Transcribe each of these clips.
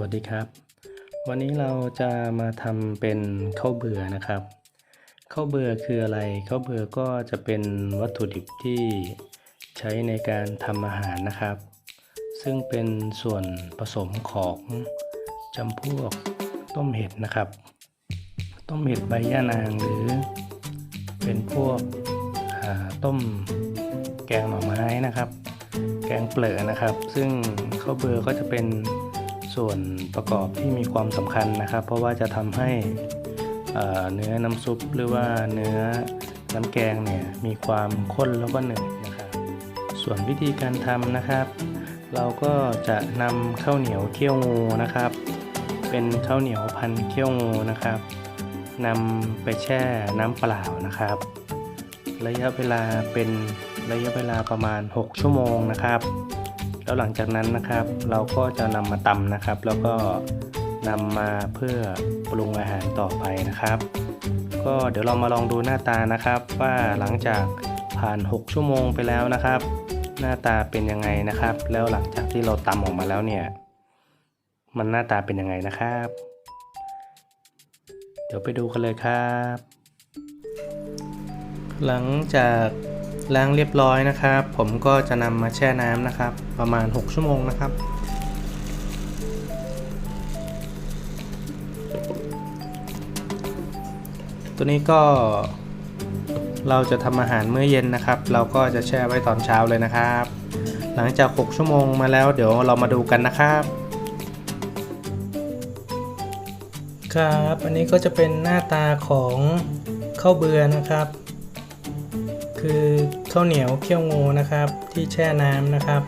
วัสดีครับ วันนี้เราจะมาทำเป็นข้าวเบื่อนะครับข้าวเบื่อคืออะไรข้าวเบื่อก็จะเป็นวัตถุดิบที่ใช้ในการทำอาหารนะครับ ซึ่งเป็นส่วนผสมของจำพวกต้มเห็ดนะครับ ต้มเห็ดใบย่านางหรือ เป็นพวกต้มแกงหน่อไม้นะครับ แกงเปลือนะครับ ซึ่งข้าวเบื่อก็จะเป็น ส่วนประกอบที่มีความสำคัญนะครับ เพราะว่าจะทำให้เนื้อน้ำซุปหรือว่าเนื้อน้ำแกงเนี่ยมีความข้นแล้วก็หนึบนะครับ ส่วนวิธีการทำนะครับ เราก็จะนำข้าวเหนียวเคี่ยวงูนะครับ เป็นข้าวเหนียวพันเคี่ยวงูนะครับนำไปแช่น้ำเปล่านะครับ ระยะเวลาเป็นระยะเวลาประมาณ 6 ชั่วโมงนะครับ แล้วหลังจากนั้นนะครับ เราก็จะนำมาตำนะครับ แล้วก็นำมาเพื่อปรุงอาหารต่อไปนะครับ ก็เดี๋ยวเรามาลองดูหน้าตานะครับ ว่าหลังจากผ่าน 6 ชั่วโมงไปแล้วนะครับ หน้าตาเป็นยังไงนะครับ แล้วหลังจากที่เราตำออกมาแล้วเนี่ย มันหน้าตาเป็นยังไงนะครับ เดี๋ยวไปดูกันเลยครับ หลังจาก ล้างเรียบร้อยนะครับ ผมก็จะนำมาแช่น้ำนะครับ ประมาณ 6 ชั่วโมงนะครับ ตัวนี้ก็เราจะทำอาหารมื้อเย็นนะครับ เราก็จะแช่ไว้ตอนเช้าเลยนะครับ หลังจาก 6 ชั่วโมงมาแล้วเดี๋ยวเรามาดูกันนะครับ ครับ อันนี้ก็จะเป็นหน้าตาของข้าวเบือนะครับ คือข้าวเหนียวเคี่ยวงูนะครับ ที่แช่น้ำนะครับ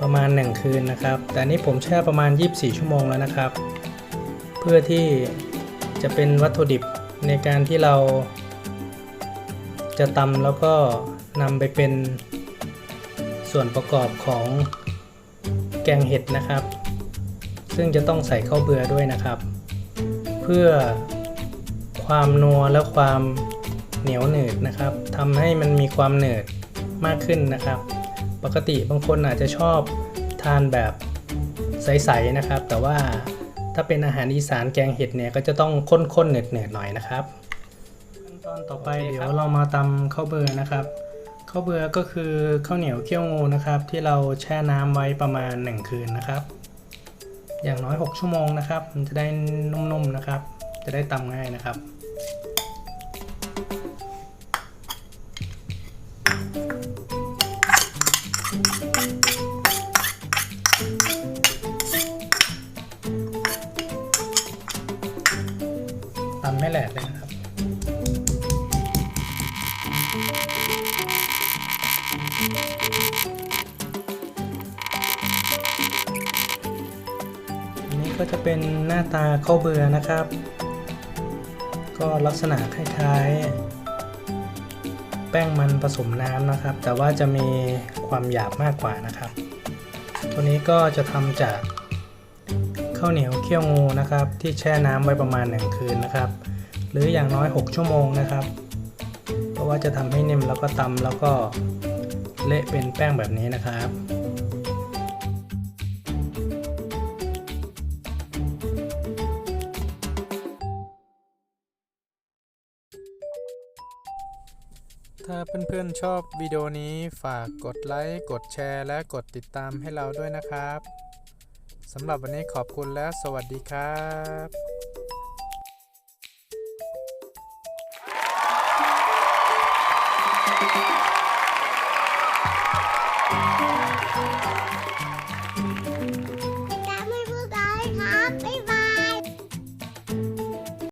ประมาณ 1 คืนนะครับ แต่นี้ผมแช่ประมาณ 24 ชั่วโมงแล้วนะครับ เพื่อที่จะเป็นวัตถุดิบในการที่เรา จะตำแล้วก็นำไปเป็นส่วนประกอบของแกงเห็ดนะครับ ซึ่งจะต้องใส่ข้าวเบือด้วยนะครับ เพื่อความนัวและความ เหนียวหนืดนะครับทำให้มันมีความหนืดมากขึ้นนะครับ ปกติบางคนอาจจะชอบทานแบบใสๆนะครับ แต่ว่าถ้าเป็นอาหารอีสานแกงเห็ดเนี่ยก็จะต้องข้นๆเหนืดๆหน่อยนะครับขั้นตอนต่อไปเดี๋ยวเรามาตำข้าวเบือนะครับข้าวเบือก็คือข้าวเหนียวเคี่ยวงูนะครับ ที่เราแช่น้ำไว้ประมาณ 1 คืนนะครับ อย่างน้อย 6 ชั่วโมงนะครับ มันจะได้นุ่มๆนะครับ จะได้ตำง่ายนะครับ ไม่แหลกเลยนะครับ อันนี้ก็จะเป็นหน้าตาข้าวเบื่อนะครับ ก็ลักษณะคล้ายๆ แป้งมันผสมน้ำนะครับ แต่ว่าจะมีความหยาบมากกว่านะครับ ตัวนี้ก็จะทำจากข้าวเหนียวเคี่ยวงูนะครับ ที่แช่น้ำไว้ประมาณ 1 คืนนะครับ รืออย่างน้อย 6 ชั่วโมงนะครับ เพราะว่าจะทำให้นิ่มแล้วก็ตำแล้วก็เละเป็นแป้งแบบนี้นะครับถ้าเพื่อนๆชอบวิดีโอนี้ฝากกดไลค์ กดแชร์ และกดติดตามให้เราด้วยนะครับ สำหรับวันนี้ขอบคุณและสวัสดีครับ